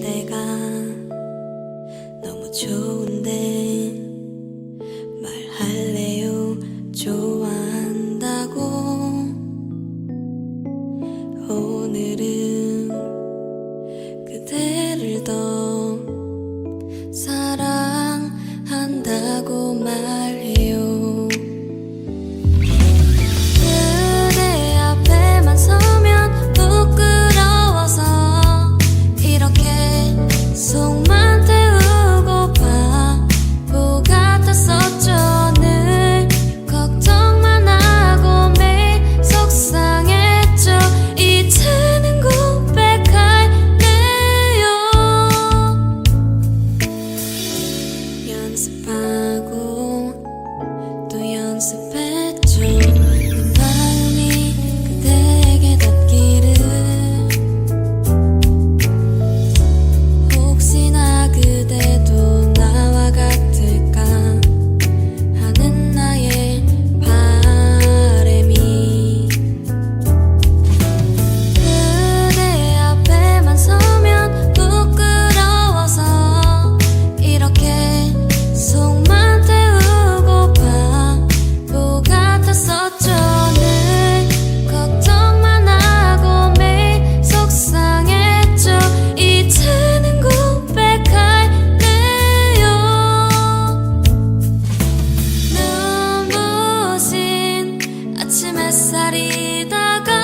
그대가 너무 좋은데 말할래요? 좋아한다고. 오늘은 그대를 더 사랑한다고 말해. さりだが